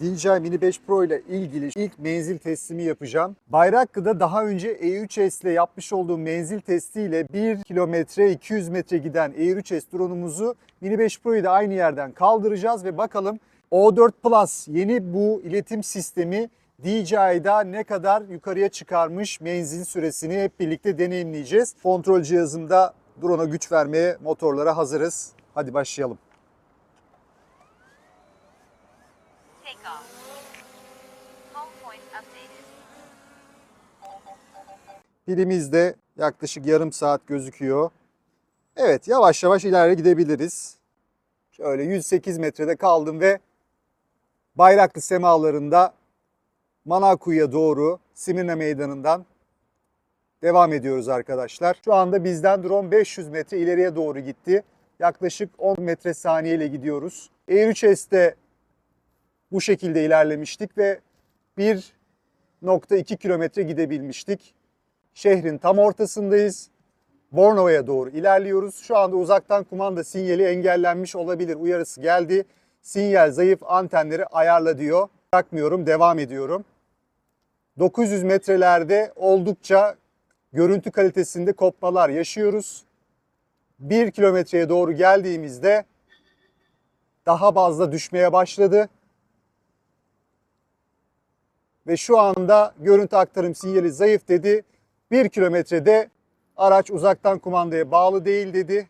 DJI Mini 5 Pro ile ilgili ilk menzil testimi yapacağım. Bayraklı'da daha önce E3S ile yapmış olduğum menzil testiyle 1 kilometre 200 metre giden E3S drone'umuzu Mini 5 Pro'yu da aynı yerden kaldıracağız ve bakalım O4 Plus yeni bu iletim sistemi DJI'da ne kadar yukarıya çıkarmış menzil süresini hep birlikte deneyimleyeceğiz. Kontrol cihazımda drone'a güç vermeye motorlara hazırız. Hadi başlayalım. Off. Yaklaşık yarım saat gözüküyor. Evet yavaş yavaş ileri gidebiliriz. Şöyle 108 metrede kaldım ve Bayraklı semalarında Manakuyu'ya doğru Simirna Meydanı'ndan devam ediyoruz arkadaşlar. Şu anda bizden drone 500 metre ileriye doğru gitti. Yaklaşık 10 metre saniyeyle gidiyoruz. E3S'te bu şekilde ilerlemiştik ve 1.2 kilometre gidebilmiştik. Şehrin tam ortasındayız. Bornova'ya doğru ilerliyoruz. Şu anda uzaktan kumanda sinyali engellenmiş olabilir. Uyarısı geldi. Sinyal zayıf antenleri ayarla diyor. Bırakmıyorum, devam ediyorum. 900 metrelerde oldukça görüntü kalitesinde kopmalar yaşıyoruz. 1 kilometreye doğru geldiğimizde daha fazla düşmeye başladı. Ve şu anda görüntü aktarım sinyali zayıf dedi. 1 kilometrede araç uzaktan kumandaya bağlı değil dedi.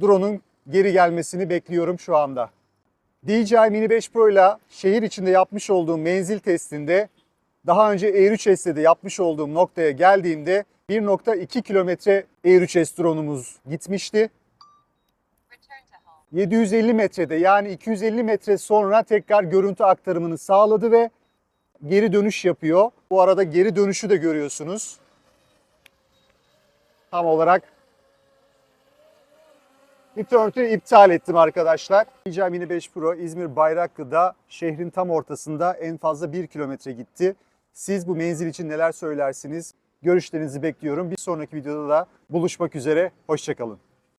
Drone'un geri gelmesini bekliyorum şu anda. DJI Mini 5 Pro ile şehir içinde yapmış olduğum menzil testinde daha önce Air3S'te de yapmış olduğum noktaya geldiğimde 1.2 kilometre Air3S drone'umuz gitmişti. Return to home. 750 metrede yani 250 metre sonra tekrar görüntü aktarımını sağladı ve geri dönüş yapıyor. Bu arada geri dönüşü de görüyorsunuz. Tam olarak Return to iptal ettim arkadaşlar. DJI Mini 5 Pro İzmir Bayraklı'da şehrin tam ortasında en fazla 1 kilometre gitti. Siz bu menzil için neler söylersiniz? Görüşlerinizi bekliyorum. Bir sonraki videoda da buluşmak üzere. Hoşçakalın.